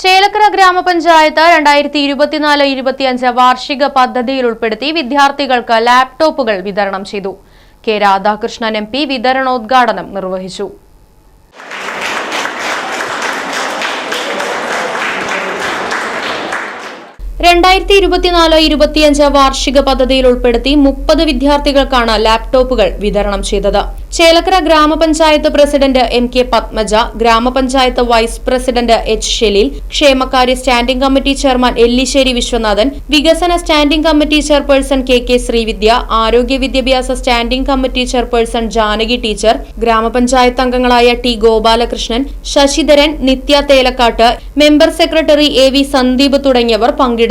ചേലക്കര ഗ്രാമപഞ്ചായത്ത് രണ്ടായിരത്തി ഇരുപത്തിനാല് ഇരുപത്തിയഞ്ച് വാർഷിക പദ്ധതിയിൽ ഉൾപ്പെടുത്തി വിദ്യാർത്ഥികൾക്ക് ലാപ്ടോപ്പുകൾ വിതരണം ചെയ്തു. കെ രാധാകൃഷ്ണൻ എം പി വിതരണോദ്ഘാടനം നിർവഹിച്ചു. രണ്ടായിരത്തി ഇരുപത്തിനാല് ഇരുപത്തിയഞ്ച് വാർഷിക പദ്ധതിയിൽ ഉൾപ്പെടുത്തി മുപ്പത് വിദ്യാർത്ഥികൾക്കാണ് ലാപ്ടോപ്പുകൾ വിതരണം ചെയ്തത്. ചേലക്കര ഗ്രാമപഞ്ചായത്ത് പ്രസിഡന്റ് എം കെ പത്മജ ഗ്രാമപഞ്ചായത്ത് വൈസ് പ്രസിഡന്റ് എച്ച് ഷെലിൽ ക്ഷേമകാര്യ standing committee chairman Ellissery Viswanathan വികസന standing committee chairperson K K Sreevidya ആരോഗ്യ വിദ്യാഭ്യാസ standing committee chairperson Janaki teacher ഗ്രാമപഞ്ചായത്ത് അംഗങ്ങളായ T Gopalakrishnan Sasidharan Nithya Thelakkat member secretary A V Sandeep തുടങ്ങിയവർ